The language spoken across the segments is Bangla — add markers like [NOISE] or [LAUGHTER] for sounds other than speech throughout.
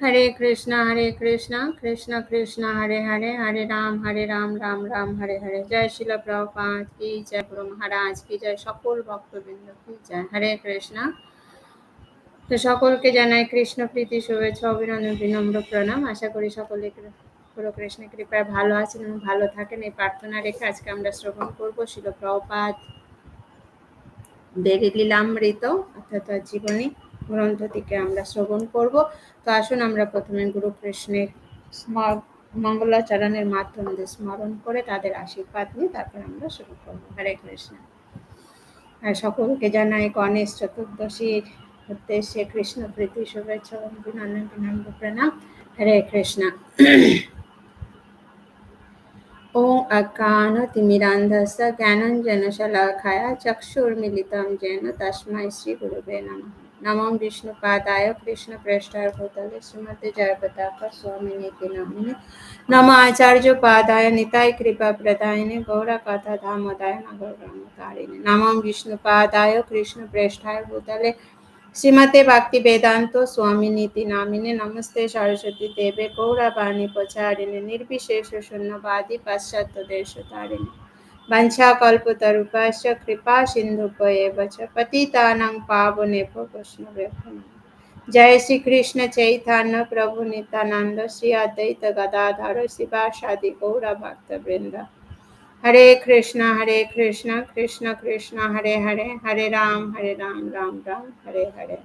হরে কৃষ্ণ হরে কৃষ্ণ কৃষ্ণ কৃষ্ণ, হরে হরে হরে রাম হরে রাম রাম রাম, হরে হরে। জয় শিল প্রভুপাত কি জয় গুরু মহারাজ, কি জয় সকল ভক্তবৃন্দ, কি জয় হরে কৃষ্ণ। তো সকলকে জানাই কৃষ্ণ প্রীতি, শুভেচ্ছা, অভিনন্দন, বিনম্র প্রণাম। আশা করি সকলে পুরো কৃষ্ণ কৃপায় ভালো আছেন এবং ভালো থাকেন। এই প্রার্থনা রেখে আজকে আমরা শ্রবণ করব শিল প্রভুপাত দেবী লীলামৃত, অর্থাৎ জীবনী। গ্রন্থ থেকে আমরা শ্রবণ করব। তো আসুন আমরা প্রথমে গুরু কৃষ্ণের মঙ্গলাচরণের মাধ্যমে স্মরণ করে তাদের আশীর্বাদ নিয়ে তারপর আমরা শুরু করব। হরে কৃষ্ণ। আর সকলকে জানাই গণেশ চতুর্দশীর উদ্দেশ্যে কৃষ্ণ প্রীতি, শুভেচ্ছা, অভিনন্দন বিনন্দ প্রণাম। হরে কৃষ্ণ। ॐ నమం విష్ణు పాదాయ కృష్ణ ప్రేష్టాయ భూతాయ శ్రీమతి జయపతాక స్వామినికి నమిని నమ ఆచార్య పాదాయ నితాయ కృపా ప్రదాయని గౌడ కథ ధామదాయ నగరకారిణి నమం విష్ణు పాదాయ కృష్ణ ప్రేష్టాయ భూతాయ শ্রীমতে ভক্তি বেদান্ত স্বামী নীতি নামিনে নমস্তে সরস্বতী দেবে গৌরাবাণী প্রচারিণী নির্বিশেষ শূন্যবাদী পাশ্চাত্য দেশ তারিণী বঞ্ছা কল্পতরুপাশ্চ কৃপা সিন্ধুপয়েব চ পতিতানাং পাবনেভ্য বৈষ্ণবে জয় শ্রী কৃষ্ণ চৈতন্য প্রভু নিত্যানন্দ শ্রী অদ্বৈত গদাধর শিবাসাদি গৌর ভক্ত বৃন্দা হরে কৃষ্ণ হরে কৃষ্ণ কৃষ্ণ কৃষ্ণ হরে হরে হরে রাম হরে রাম রাম রাম হরে হরে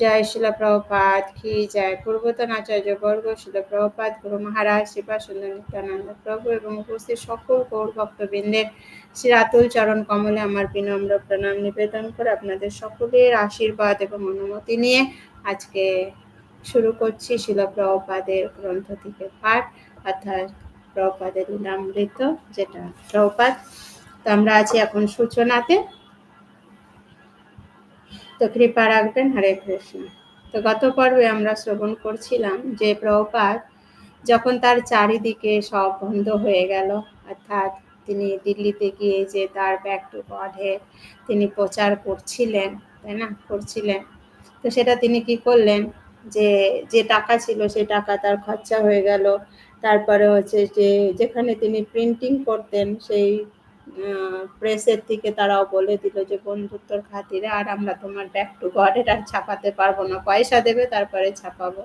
জয় শিল প্রভুপাত কি জয় পূর্বতন আচার্য বর্গ শিল প্রভুপাত গুরু মহারাজ শ্রীপা সুন্দর নিত্যানন্দ প্রভু এবং উপস্থিত সকল গৌর ভক্তবৃন্দের শ্রী রাতুল চরণ কমলে আমার বিনম্র প্রণাম নিবেদন করে আপনাদের সকলের আশীর্বাদ এবং অনুমতি নিয়ে আজকে শুরু করছি শিল প্রভুপাদের গ্রন্থ থেকে পাঠ, অর্থাৎ প্রপাদের লীলামৃত, যেটা প্রপাত তো আমরা আছি এখন সূচনাতে। তো কৃপা রাখবেন, হরে কৃষ্ণ। তো গত পর্বে আমরা শ্রবণ করছিলাম যে প্রপাত যখন তার চারিদিকে সব বন্ধ হয়ে গেল, অর্থাৎ তিনি দিল্লিতে গিয়ে যে তার ব্যাক টু গডে তিনি প্রচার করছিলেন, তাই না? করছিলেন। তো সেটা তিনি কি করলেন? যে যে টাকা ছিল সেই টাকা তার খরচা হয়ে গেল। তারপরে হচ্ছে যে, যেখানে তিনি প্রিন্টিং করতেন, সেই প্রেসের থেকে তারাও বলে দিল যে, বন্ধুত্বর খাতিরে আর আমরা তোমার ব্যাক টু গডের আর ছাপাতে পারব না। পয়সা দেবে, তারপরে ছাপাবো।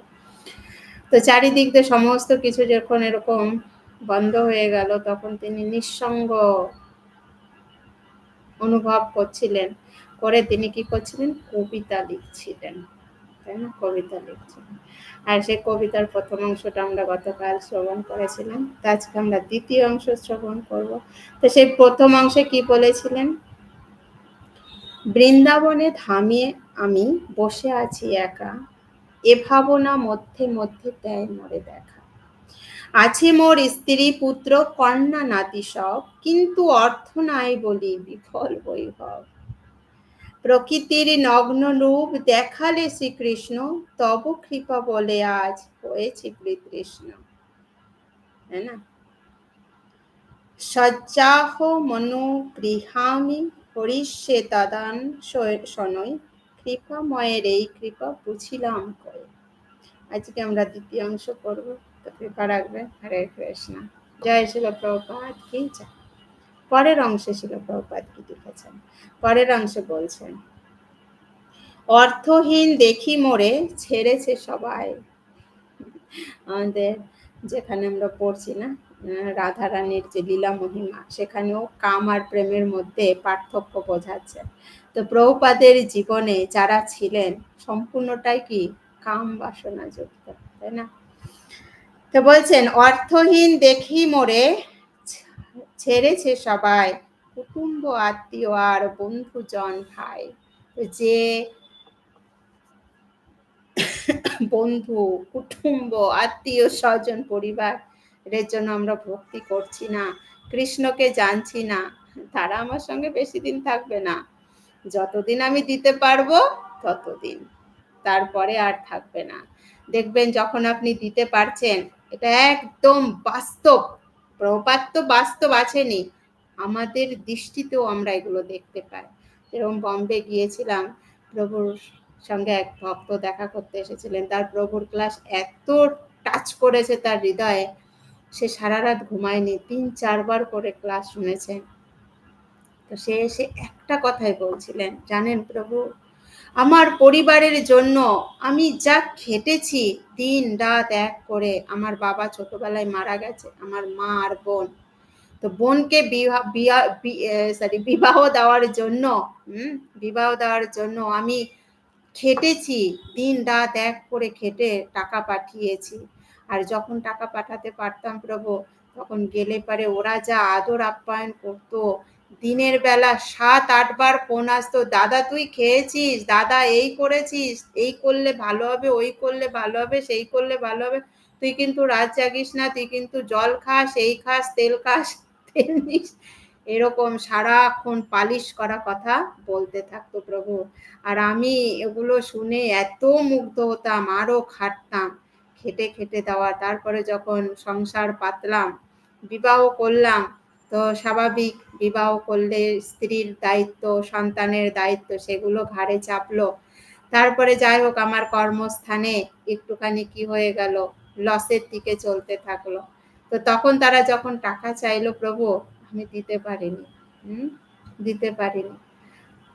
তো চারিদিক দিয়ে সমস্ত কিছু যখন এরকম বন্ধ হয়ে গেল, তখন তিনি নিঃসঙ্গ অনুভব করছিলেন। করে তিনি কি করছিলেন? কবিতা লিখছিলেন। তাই না কবিতা লিখছিলেন আর সেই কবিতার প্রথম অংশটা আমরা গতকাল শ্রবণ করেছিলাম। তো আজকে আমরা দ্বিতীয় অংশ শ্রবণ করব। তো সেই প্রথম অংশে কি বলেছিলেন? বৃন্দাবনে থামিয়ে আমি বসে আছি একা, এ ভাবনা মধ্যে মধ্যে দেয় মরে দেখা। আছে মোর স্ত্রী, পুত্র, কন্যা, নাতি সব, কিন্তু অর্থ নাই বলি বিফল বৈভব। প্রকৃতির নগ্ন রূপ দেখালে শ্রীকৃষ্ণ, তব কৃপা বলে আজ হয়েছে কৃষ্ণ তাই না? সজ্জাহ মনো গৃহামি হরিষ্যে তদান শনৈ কৃপাময়ের এই কৃপা বুঝিলাম করে আজকে আমরা দ্বিতীয় অংশ করব কৃপা রাখবেন। হরে কৃষ্ণ। জয় শিল প্রভুপাত কি জয় পরের অংশে ছিল প্রপাত কি লিখেছেন? পরের অংশে বলছেন, অর্থহীন দেখি মোড়ে ছেড়েছে সবাই। আমাদের যেখানে আমরা পড়ছি না রাধা রানীর যে লীলা মহিমা, সেখানেও কাম আর প্রেমের মধ্যে পার্থক্য বোঝাচ্ছে। তো প্রভুপাদের জীবনে যারা ছিলেন, সম্পূর্ণটাই কি কাম বাসনা যুক্ত, তাই না? তো বলছেন, অর্থহীন দেখি মোড়ে ছেড়েছে সবাই, কুটুম্ব আত্মীয় আর বন্ধুজন ভাই। যে বন্ধু, কুটুম্ব, আত্মীয়, স্বজন, পরিবার এর জন্য আমরা ভক্তি করছি না, কৃষ্ণকে জানছি না, তারা আমার সঙ্গে বেশি দিন থাকবে না। যতদিন আমি দিতে পারব, ততদিন। তারপরে আর থাকবে না। দেখবেন যখন আপনি দিতে পারছেন, এটা একদম বাস্তব। প্রপাত তো বাস্তব আছেনি। আমাদের দৃষ্টিতেও আমরা এগুলো দেখতে পাই। যেরকম বম্বে গিয়েছিলাম, প্রভুর সঙ্গে এক ভক্ত দেখা করতে এসেছিলেন। তার প্রভুর ক্লাস এত টাচ করেছে তার হৃদয়ে, সে সারা রাত ঘুমায়নি, তিন চারবার করে ক্লাস শুনেছে। তো সে এসে একটা কথাই বলছিলেন, জানেন প্রভু? আমার পরিবারের জন্য আমি যা খেটেছি দিন রাত এক করে আমার বাবা ছোটবেলায় মারা গেছে, আমার মা আর বোন। তো বোনকে বিবাহ সরি বিবাহ দেওয়ার জন্য বিবাহ দেওয়ার জন্য আমি খেটেছি, দিন রাত এক করে খেটে টাকা পাঠিয়েছি। আর যখন টাকা পাঠাতে পারতাম প্রভু, তখন গেলে পারে ওরা যা আদর আপ্যায়ন করতো দিনের বেলা সাত আটবার ফোন আসতো, দাদা, তুই খেয়েছিস? দাদা, এই করেছিস? এই করলে ভালো হবে, ওই করলে ভালো হবে, সেই করলে ভালো হবে। তুই কিন্তু রাত জাগিস না, তুই কিন্তু জল খাস, এই খাস, তেল খাস, তেল নিস। এরকম সারাক্ষণ পালিশ করা কথা বলতে থাকতো প্রভু। আর আমি এগুলো শুনে এত মুগ্ধ হতাম আরও খাটতাম, খেটে খেটে দেওয়া। তারপরে যখন সংসার পাতলাম, বিবাহ করলাম তো স্বাভাবিক বিবাহ করলে স্ত্রীর দায়িত্ব, সন্তানের দায়িত্ব সেগুলো ঘাড়ে চাপলো। তারপরে যাই হোক, আমার কর্মস্থানে একটুখানি কি হয়ে গেল লসের দিকে চলতে থাকল। তো তখন তারা যখন টাকা চাইলো, প্রভু, আমি দিতে পারিনি। হুম? দিতে পারিনি।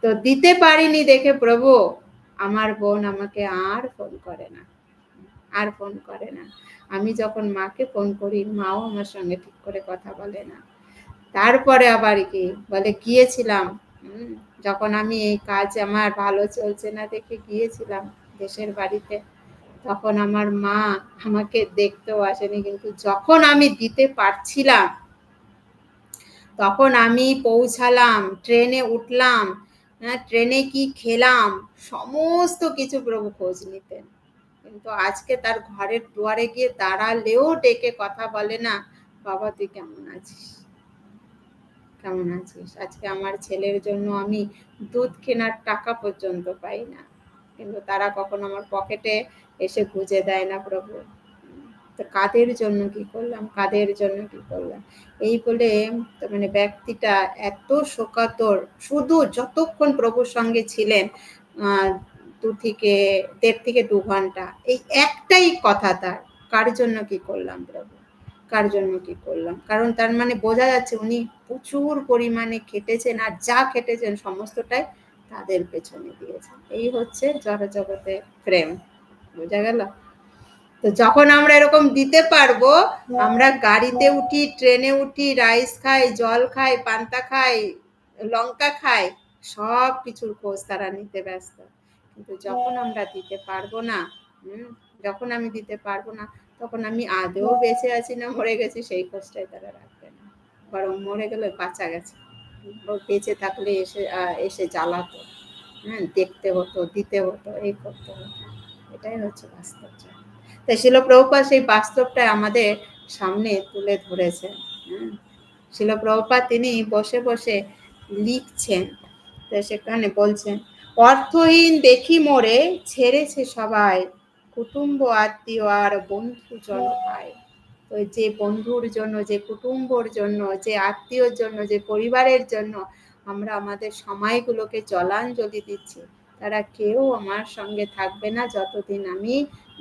তো দিতে পারিনি দেখে, প্রভু, আমার বোন আমাকে আর ফোন করে না। আর ফোন করে না। আমি যখন মাকে ফোন করি, মাও আমার সঙ্গে ঠিক করে কথা বলে না। তারপরে আবার কি বলে গিয়েছিলাম যখন আমি এই কাজ আমার ভালো চলছে না দেখে গিয়েছিলাম দেশের বাড়িতে, তখন আমার মা আমাকে দেখতেও আসেনি, কিন্তু যখন আমি দিতে পারছিলাম, তখন আমি পৌঁছালাম, ট্রেনে উঠলাম হ্যাঁ ট্রেনে কি খেলাম, সমস্ত কিছু প্রভু খোঁজ নিতেন। কিন্তু আজকে তার ঘরের দুয়ারে গিয়ে দাঁড়ালেও ডেকে কথা বলে না, বাবা, তুই কেমন আছিস? কেমন আছিস? আজকে আমার ছেলের জন্য আমি দুধ কেনার টাকা পর্যন্ত পাই না। কিন্তু তারা কখনো আমার পকেটে এসে গুঁজে দেয় না প্রভু। তো কাদের জন্য কি করলাম? কাদের জন্য কি করলাম? এই বলে মানে ব্যক্তিটা এত শোকাতর, শুধু যতক্ষণ প্রভুর সঙ্গে ছিলেন দু থেকে, দেড় থেকে দু ঘণ্টা, এই একটাই কথা তার, কার জন্য কি করলাম প্রভু? কার জন্য কি করলাম? কারণ তার মানে বোঝা যাচ্ছে উনি প্রচুর পরিমাণে খেটেছেন আর যা খেটেছেন সমস্তটাই তাদের পেছনে দিয়েছেন। এই হচ্ছে জড়জগতের প্রেম। বোঝা গেল? তো যখন আমরা এরকম দিতে পারব, আমরা গাড়িতে উঠি, ট্রেনে উঠি, রাইস খাই, জল খাই, পান্তা খাই, লঙ্কা খাই, সব কিছুর খোঁজ তারা নিতে ব্যস্ত। কিন্তু যখন আমরা দিতে পারব না, হম, যখন আমি দিতে পারব না তখন আমি আদেও বেঁচে আছি না মরে গেছি, সেই খোঁজটাই তারা রাখবে না। বরং মরে গেলে বাঁচা গেছে। বেঁচে থাকলে এসে এসে জ্বালাতো হ্যাঁ দেখতে হতো, দিতে হতো এই করতে হতো। এটাই হচ্ছে বাস্তব তাই শিল প্রভুপাত সেই বাস্তবটা আমাদের সামনে তুলে ধরেছেন হ্যাঁ। শিল প্রভুপাত তিনি বসে বসে লিখছেন তো সেখানে বলছেন, অর্থহীন দেখি মোরে, ছেড়েছে সবাই কুটুম্ব আত্মীয় আর বন্ধু জন পায় তো যে বন্ধুর জন্য, যে কুটুম্বর জন্য, যে আত্মীয়র জন্য, যে পরিবারের জন্য আমরা আমাদের সময়গুলোকে জলাঞ্জলি দিচ্ছি, তারা কেউ আমার সঙ্গে থাকবে না। যতদিন আমি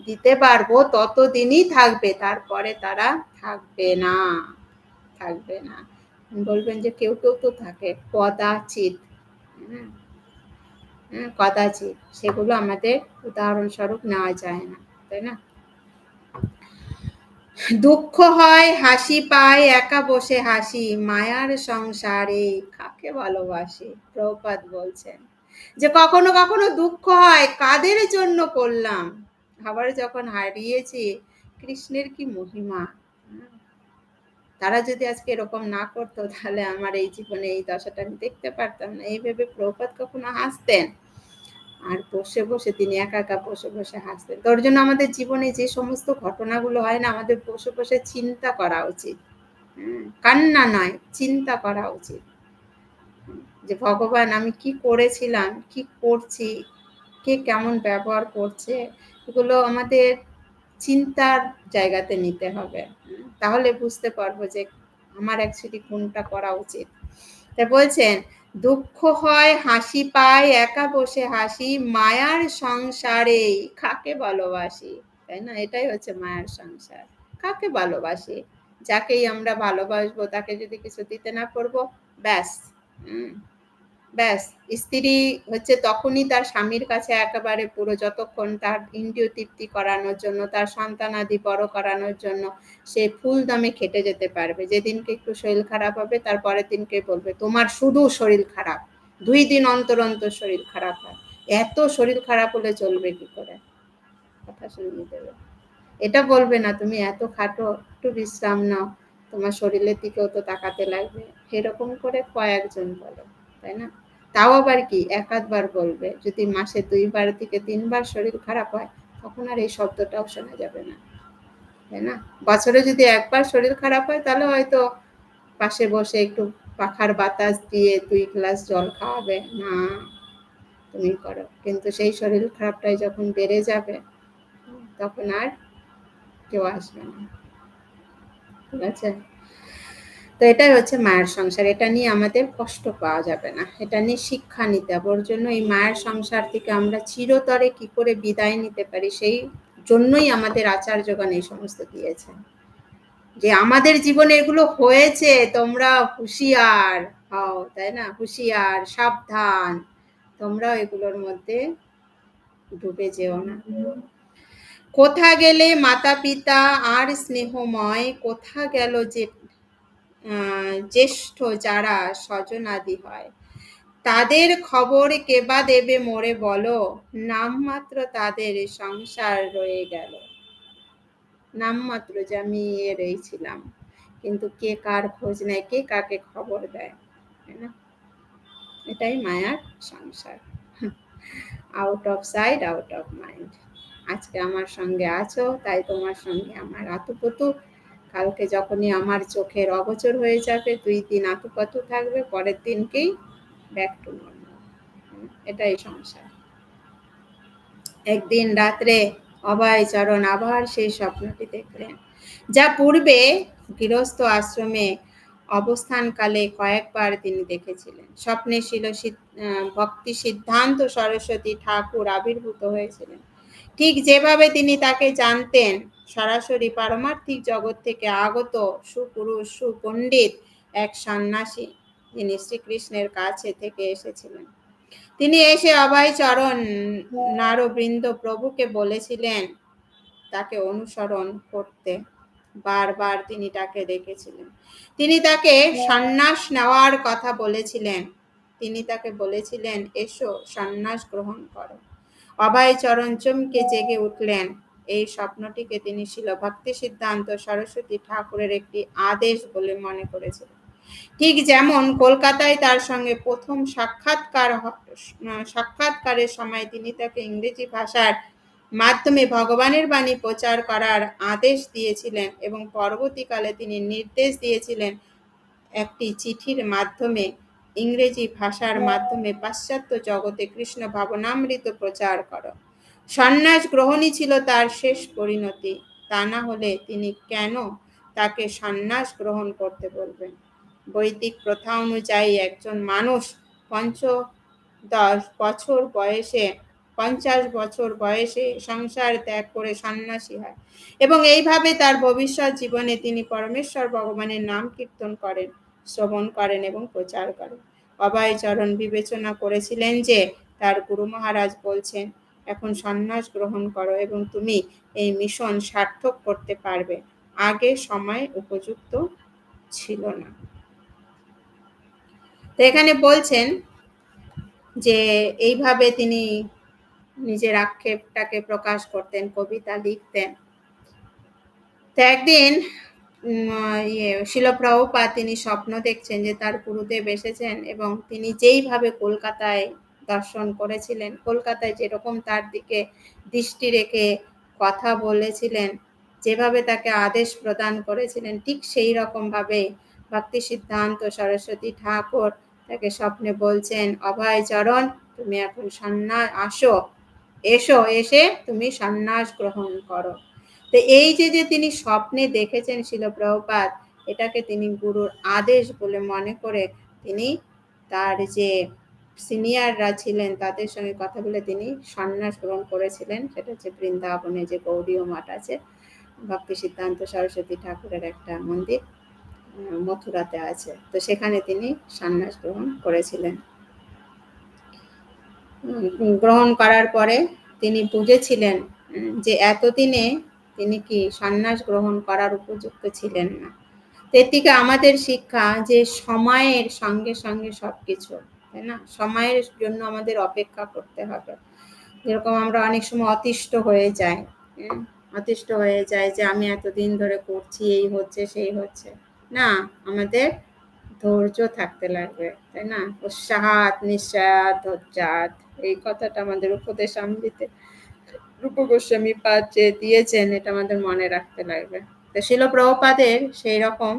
দিতে পারব, ততদিনই থাকবে। তারপরে তারা থাকবে না থাকবে না। বলবেন যে কেউ কেউ তো থাকে। কদাচিৎ হ্যাঁ। কদাচিৎ সেগুলো আমাদের উদাহরণস্বরূপ নেওয়া যায় না, তাই না? দুঃখ হয়, হাসি পায়, একা বসে হাসি, মায়ার সংসারে কাকে ভালোবাসে? প্রপাত বলছেন যে, কখনো কখনো দুঃখ হয়, কাদের জন্য করলাম? আবার যখন হারিয়েছি, কৃষ্ণের কি মহিমা? তারা যদি আজকে এরকম না করতো, তাহলে আমার এই জীবনে এই দশাটা আমি দেখতে পারতাম না। এইভাবে প্রপাত কখনো হাসতেন? আর বসে বসে, তিনি একা একা বসে বসে হাসতেন তোর জন্য আমাদের জীবনে যে সমস্ত ঘটনাগুলো হয় না, আমাদের বসে বসে চিন্তা করা উচিত। কান্না নয়, চিন্তা করা উচিত। যে ভগবান, আমি কি করেছিলাম, কি করছি, কে কেমন ব্যবহার করছে, এগুলো আমাদের চিন্তার জায়গাতে নিতে হবে। তাহলে বুঝতে পারব যে আমার অ্যাকচুয়ালি কোনটা করা উচিত। তা বলছেন দুঃখ হয়, হাসি পায়, একা বসে হাসি, মায়ার সংসারে কাকে ভালোবাসি? তাই না? এটাই হচ্ছে মায়ার সংসার। কাকে ভালোবাসি? যাকেই আমরা ভালোবাসবো, তাকে যদি কিছু দিতে না করব ব্যাস। ব্যাস, স্ত্রী হচ্ছে তখনই তার স্বামীর কাছে একেবারে পুরো যতক্ষণ তার ইন্দ্রিয় তৃপ্তি করানোর জন্য, তার সন্তানাদি বড় করানোর জন্য সে ফুল দামে খেটে যেতে পারবে। যেদিনকে একটু শরীর খারাপ হবে, তার পরের দিনকে বলবে, তোমার শুধু শরীর খারাপ। দুই দিন অন্তর অন্তর শরীর খারাপ হয়। এত শরীর খারাপ হলে চলবে কি করে? কথা শুনিয়ে দেবে। এটা বলবে না, তুমি এত খাটো, একটু বিশ্রাম নাও। তোমার শরীরের দিকেও তো তাকাতে লাগবে। এরকম করে কয়েকজন বলে, তাই না? তাও আবার কি এক আধবার বলবে? যদি মাসে দুইবার থেকে তিনবার শরীর খারাপ হয়, তখন আর এই শব্দটাও শোনা যাবে না। তাই না? বছরে যদি একবার শরীর খারাপ হয়, তাহলে হয়তো পাশে বসে একটু পাখার বাতাস দিয়ে দুই গ্লাস জল খাওয়াবে। না, তুমি করো। কিন্তু সেই শরীর খারাপটাই যখন বেড়ে যাবে, তখন আর কেউ আসবে না। ঠিক আছে? তো এটাই হচ্ছে মায়ের সংসার। এটা নিয়ে আমাদের কষ্ট পাওয়া যাবে না। এটা নিয়ে শিক্ষা নিতে হবে। ওর জন্য এই মায়ের সংসার থেকে আমরা চিরতরে কি করে বিদায় নিতে পারি, সেই জন্যই আমাদের আচার্যগণ এই সমস্ত দিয়েছেন। যে আমাদের জীবনে এগুলো হয়েছে, তোমরা হুঁশিয়ার হও, তাই না? হুঁশিয়ার, সাবধান। তোমরাও এগুলোর মধ্যে ডুবে যেও না। কোথা গেলে মাতা পিতা আর স্নেহময়, কোথা গেল যে জ্যেষ্ঠ যারা স্বজনাদি হয়, তাদের খবর কেবা দেবে মোরে বলো, নামমাত্র তাদের সংসার রয়ে গেল। নামমাত্র যে আমি এ রয়েছিলাম কিন্তু কে কার খোঁজ নেয়, কে কাকে খবর দেয়, তাই না? এটাই মায়ার সংসার। Out of sight out of mind আজকে আমার সঙ্গে আছো, তাই তোমার সঙ্গে আমার আতুপুতু কালকে যখনই আমার চোখের অগোচর হয়ে যাবে, দুই দিন আতুপাতু থাকবে, পরের দিনকেই ব্যাক টু নর্মাল এটাই সংসার। একদিন রাত্রে অভয় চরণ আবার সেই স্বপ্নটি দেখলেন। যা পূর্বে গৃহস্থ আশ্রমে অবস্থানকালে কয়েকবার তিনি দেখেছিলেন। স্বপ্নে ছিল ভক্তি সিদ্ধান্ত সরস্বতী ঠাকুর আবির্ভূত হয়েছিলেন। ঠিক যেভাবে তিনি তাকে জানতেন সরাসরি পারমার্থিক জগৎ থেকে আগত সুপুরুষ, সুপণ্ডিত এক সন্ন্যাসী যিনি শ্রীকৃষ্ণের কাছে থেকে এসেছিলেন। তিনি এসে অভয় চরণ নারবৃন্দ প্রভুকে বলেছিলেন, তাকে অনুসরণ করতে। বারবার তিনি তাকে দেখেছিলেন তিনি তাকে সন্ন্যাস নেওয়ার কথা বলেছিলেন। তিনি তাকে বলেছিলেন, এসো সন্ন্যাস গ্রহণ করো। অভয় চরণ চমকে জেগে উঠলেন। এই স্বপ্নটিকে তিনি ছিল ভক্তি সিদ্ধান্ত সরস্বতী ঠাকুরের একটি আদেশ বলে মনে করেছিলেন। ঠিক যেমন কলকাতায় তার সঙ্গে প্রথম সাক্ষাৎকার সাক্ষাৎকারের সময় তিনি তাকে ইংরেজি ভাষার মাধ্যমে ভগবানের বাণী প্রচার করার আদেশ দিয়েছিলেন এবং পরবর্তীকালে তিনি নির্দেশ দিয়েছিলেন একটি চিঠির মাধ্যমে, ইংরেজি ভাষার মাধ্যমে পাশ্চাত্য জগতে কৃষ্ণ ভাবনামৃত প্রচার করো। সন্ন্যাস গ্রহণই ছিল তার শেষ পরিণতি। তা না হলে তিনি কেন তাকে সন্ন্যাস গ্রহণ করতে বলবেন? বৈদিক প্রথা অনুযায়ী একজন মানুষ পঞ্চ দশ বছর বয়সে, পঞ্চাশ বছর বয়সে সংসার ত্যাগ করে সন্ন্যাসী হয় এবং এইভাবে তার ভবিষ্যৎ জীবনে তিনি পরমেশ্বর ভগবানের নাম কীর্তন করেন, শ্রবণ করেন এবং প্রচার করেন। অভয় চরণ বিবেচনা করেছিলেন যে তার গুরু মহারাজ বলছেন এখন সন্ন্যাস গ্রহণ করো এবং তুমি এই মিশন সার্থক করতে পারবে। আগে সময় উপযুক্ত ছিল না। তো এখানে বলছেন যে এইভাবে তিনি নিজের আক্ষেপটাকে প্রকাশ করতেন, কবিতা লিখতেন। তো একদিন ইয়ে শিলপ্রভুপা তিনি স্বপ্ন দেখছেন যে তার গুরুদেব এসেছেন এবং তিনি যেইভাবে কলকাতায় দর্শন করেছিলেন। কলকাতায় যেরকম তার দিকে দৃষ্টি রেখে কথা বলেছিলেন, যেভাবে তাকে আদেশ প্রদান করেছিলেন, ঠিক সেই রকমভাবে ভক্তি সিদ্ধান্ত সরস্বতী ঠাকুর তাকে স্বপ্নে বলছেন, অভয় চরণ, তুমি এখন সন্ন্যাস, আসো, এসো, এসে তুমি সন্ন্যাস গ্রহণ করো। তো এই যে যে তিনি স্বপ্নে দেখেছেন শিলপ্রভুপাত এটাকে তিনি গুরুর আদেশ বলে মনে করে তিনি তার যে সিনিয়ররা ছিলেন, তাদের সঙ্গে কথা বলে তিনি সন্ন্যাস গ্রহণ করেছিলেন। সেটা হচ্ছে বৃন্দাবনে যে গৌরীয় মাঠ আছে, ভক্তি সিদ্ধান্ত সরস্বতী ঠাকুরের একটা মন্দির মথুরাতে আছে। তো সেখানে তিনি সন্ন্যাস গ্রহণ করেছিলেন। গ্রহণ করার পরে তিনি বুঝেছিলেন যে এতদিনে তিনি কি সন্ন্যাস গ্রহণ করার উপযুক্ত ছিলেন না। এর থেকে আমাদের শিক্ষা যে সময়ের সঙ্গে সঙ্গে সব কিছু তাই না? সময়ের জন্য আমাদের অপেক্ষা করতে হবে। যেরকম আমরা অনেক সময় অতিষ্ঠ হয়ে যাই অতিষ্ঠ হয়ে যায় যে আমি এতদিন ধরে করছি, এই হচ্ছে, সেই হচ্ছে। না, আমাদের ধৈর্য থাকতে লাগবে, তাই না? উৎসাহাত, নিঃসাত, ধৈর্যাত, এই কথাটা আমাদের উপদেশ আমৃতে রূপ গোস্বামী পাদ যে দিয়েছেন, এটা আমাদের মনে রাখতে লাগবে। তো শিল প্রভুপাদের সেই রকম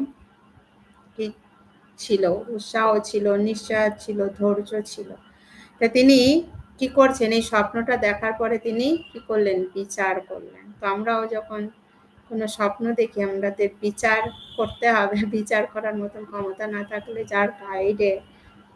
কি ছিল, উৎসাহ ছিল, নিশ্চয় ছিল, ধৈর্য ছিল। তা তিনি কি করছেন? এই স্বপ্নটা দেখার পরে তিনি কি করলেন? বিচার করলেন। তো আমরাও যখন কোনো স্বপ্ন দেখি, আমাদের বিচার করতে হবে, [LAUGHS] বিচার করার মতন ক্ষমতা না থাকলে যার গাইডে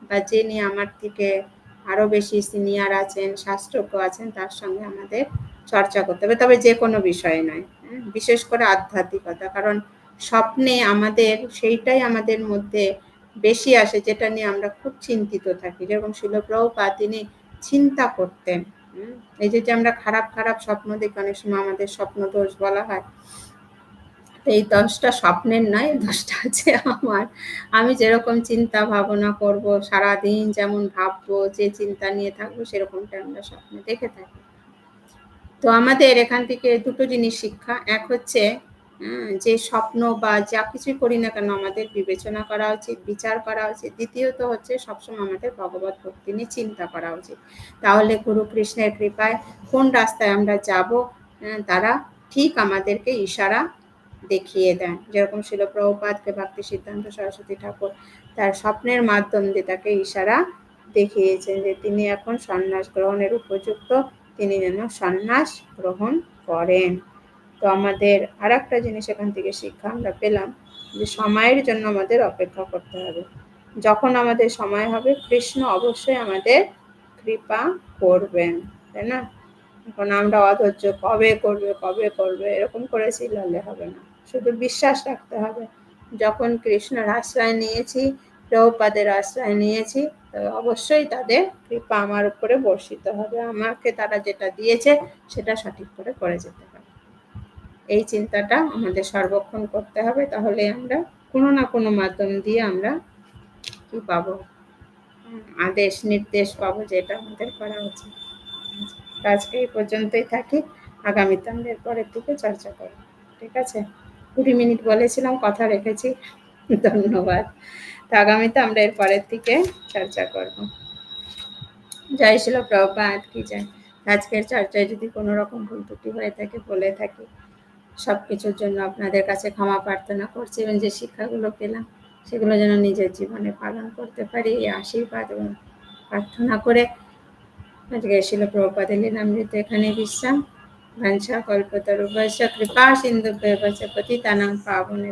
বা যিনি আমার থেকে আরও বেশি সিনিয়র আছেন, শাস্ত্রজ্ঞ আছেন, তার সঙ্গে আমাদের চর্চা করতে হবে। তবে যে কোনো বিষয়ে নয় হ্যাঁ? বিশেষ করে আধ্যাত্মিকতা। কারণ স্বপ্নে আমাদের, সেইটাই আমাদের মধ্যে বেশি আসে যেটা নিয়ে আমরা খুব চিন্তিত থাকি। যেরকম শিলপ্রভুপা তিনি চিন্তা করতেন। এই যে আমরা খারাপ খারাপ স্বপ্ন দেখি অনেক সময় আমাদের স্বপ্ন দোষ বলা হয়। এই দশটা স্বপ্নের নয় দশটা আছে আমার। আমি যেরকম চিন্তা ভাবনা করব সারাদিন যেমন ভাববো যে চিন্তা নিয়ে থাকব সেরকমটা আমরা স্বপ্নে দেখে থাকি। তো আমাদের এখান থেকে দুটো জিনিস শিক্ষা। এক হচ্ছে যে স্বপ্ন বা যা কিছুই করি না কেন আমাদের বিবেচনা করা উচিত, বিচার করা উচিত। দ্বিতীয়ত হচ্ছে সবসময় আমাদের ভগবত ভক্তি নিয়ে চিন্তা করা উচিত। তাহলে গুরু কৃষ্ণের কৃপায় কোন রাস্তায় আমরা যাব তারা ঠিক আমাদেরকে ইশারা দেখিয়ে দেন। যেরকম ছিল প্রভুপাতকে ভক্তি সিদ্ধান্ত, সরস্বতী ঠাকুর, তার স্বপ্নের মাধ্যম দিয়ে তাকে ইশারা দেখিয়েছেন যে তিনি এখন সন্ন্যাস গ্রহণের উপযুক্ত, তিনি যেন সন্ন্যাস গ্রহণ করেন। তো আমাদের আর একটা জিনিস এখান থেকে শিক্ষা আমরা পেলাম যে সময়ের জন্য আমাদের অপেক্ষা করতে হবে। যখন আমাদের সময় হবে, কৃষ্ণ অবশ্যই আমাদের কৃপা করবেন, তাই না? এখন আমরা অধৈর্য, কবে করবে কবে করবে, এরকম করে চিল্লালে হবে না। শুধু বিশ্বাস রাখতে হবে, যখন কৃষ্ণের আশ্রয় নিয়েছি প্রভুপাদের আশ্রয় নিয়েছি অবশ্যই তাদের কৃপা আমার উপরে বর্ষিত হবে, আমাকে তারা যেটা দিয়েছে, সেটা সঠিক করে করে যেতে এই চিন্তাটা আমাদের সর্বক্ষণ করতে হবে, তাহলে আমরা কোনো না কোনো মাধ্যম দিয়ে আমরা কি পাবো? আদেশ, নির্দেশ পাবো যেটা আমাদের করা উচিত। আজকে এই পর্যন্তই থাকি। আগামীতে আমরা পরের দিকে চর্চা করব, ঠিক আছে? কুড়ি মিনিট বলেছিলাম, কথা রেখেছি। ধন্যবাদ। তো আগামীতে আমরা এর পরের দিকে চর্চা করব। জয় ছিল প্রভাত, কি যায় আজকের চর্চায় যদি কোনো রকম ভুল ত্রুটি হয়ে থাকে, বলে থাকি। সব কিছুর জন্য আপনাদের কাছে ক্ষমা প্রার্থনা করছি এবং যে শিক্ষাগুলো পেলাম, সেগুলো যেন নিজের জীবনে পালন করতে পারি। এই আশীর্বাদ এবং প্রার্থনা করে আজকে এসেছিল প্রভুপাদের লীলামৃত এখানে বিশ্রাম। ভাঞ্ছা কল্পতরু বৈশ্য কৃপা সিন্ধু পতি তানাম পাবনে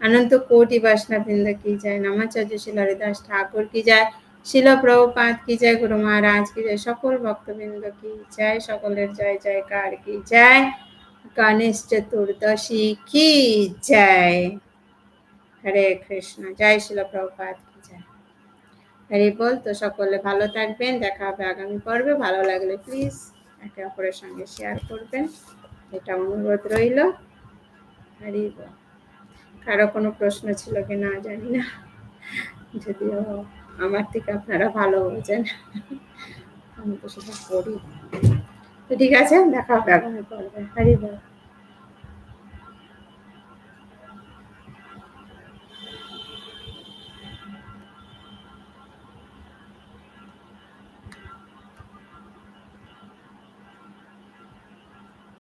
আনন্দ কোটি বাসনা বৃন্দ কি যায়, নামাচার্য শিল হরিদাস ঠাকুর কি যায়, শিল প্রভুপাত কি যায়, গুরু মহারাজ কি যায়, সকল ভক্তবৃন্দ কি যায়, সকলের জয়, জয়কার কি যায়। গণেশ চতুর্দশী কি জয়? হরে কৃষ্ণ, জয় শিল প্রভুপাত কি জয়? হরে বল, তো সকলে ভালো থাকবেন, দেখা হবে আগামী পর্বে, ভালো লাগলে প্লিজ একে অপরের সঙ্গে শেয়ার করবেন, এটা অনুরোধ রইল, হরি বল। কারও কোনো প্রশ্ন ছিল কি না জানি না, যদিও আমার থেকে আপনারা ভালো বোঝেন, আমি তো সেটা করি ঠিক আছে দেখা হবে বল